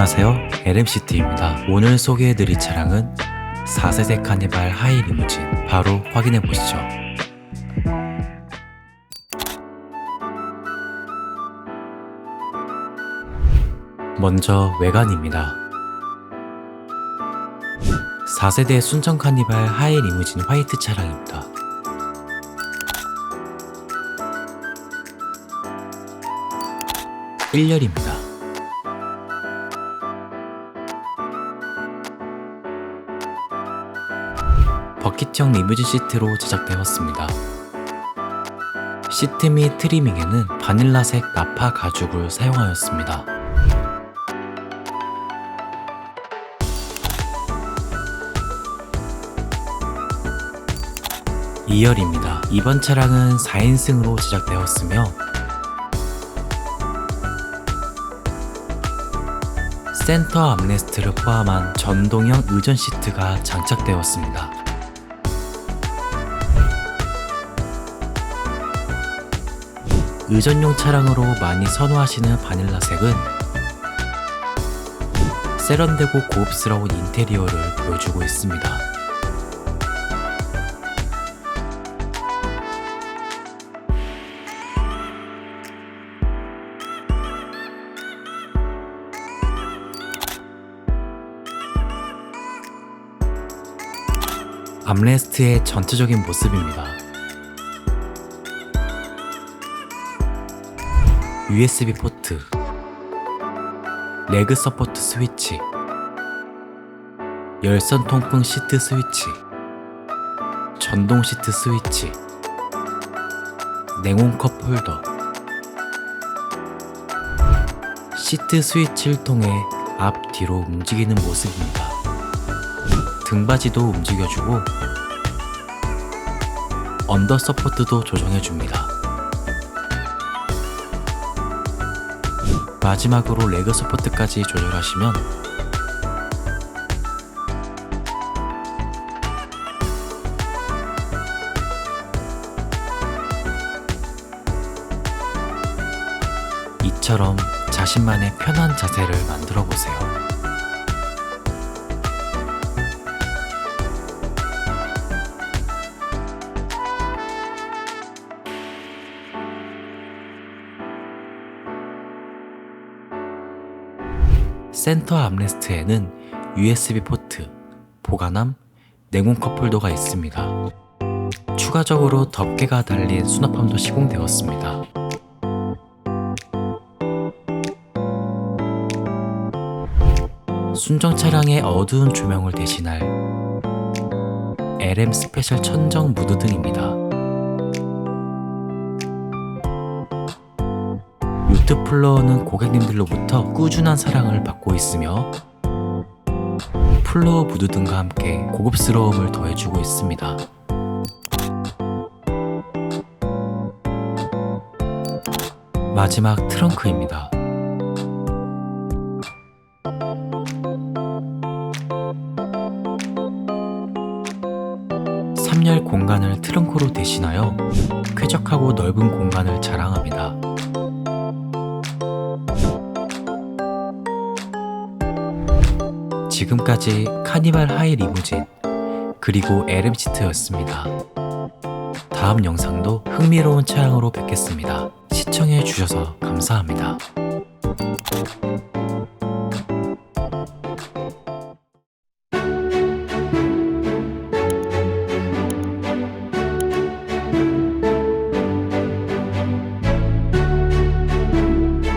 안녕하세요. LMCT입니다. 오늘 소개해드릴 차량은 4세대 카니발 하이 리무진. 바로 확인해 보시죠. 먼저 외관입니다. 4세대 순정 카니발 하이 리무진 화이트 차량입니다. 일열입니다 버킷형 리무진 시트로 제작되었습니다. 시트 및 트리밍에는 바닐라색 나파 가죽을 사용하였습니다. 2열입니다. 이번 차량은 4인승으로 제작되었으며 센터 암레스트를 포함한 전동형 의전 시트가 장착되었습니다. 의전용 차량으로 많이 선호하시는 바닐라색은 세련되고 고급스러운 인테리어를 보여주고 있습니다. 암레스트의 전체적인 모습입니다. USB 포트, 레그 서포트 스위치, 열선 통풍 시트 스위치, 전동 시트 스위치, 냉온 컵 홀더, 시트 스위치를 통해 앞, 뒤로 움직이는 모습입니다. 등받이도 움직여주고 언더 서포트도 조정해줍니다. 마지막으로 레그 서포트까지 조절하시면 이처럼 자신만의 편한 자세를 만들어 보세요. 센터 암레스트에는 USB 포트, 보관함, 냉온 컵홀더가 있습니다. 추가적으로 덮개가 달린 수납함도 시공되었습니다. 순정 차량의 어두운 조명을 대신할 LM 스페셜 천정 무드 등입니다. 유트 플로어는 고객님들로부터 꾸준한 사랑을 받고 있으며 플로어 무드 등과 함께 고급스러움을 더해주고 있습니다. 마지막 트렁크입니다. 삼열 공간을 트렁크로 대신하여 쾌적하고 넓은 공간을 자랑합니다. 지금까지 카니발 하이 리무진 그리고 에름시트였습니다. 다음 영상도 흥미로운 차량으로 뵙겠습니다. 시청해 주셔서 감사합니다.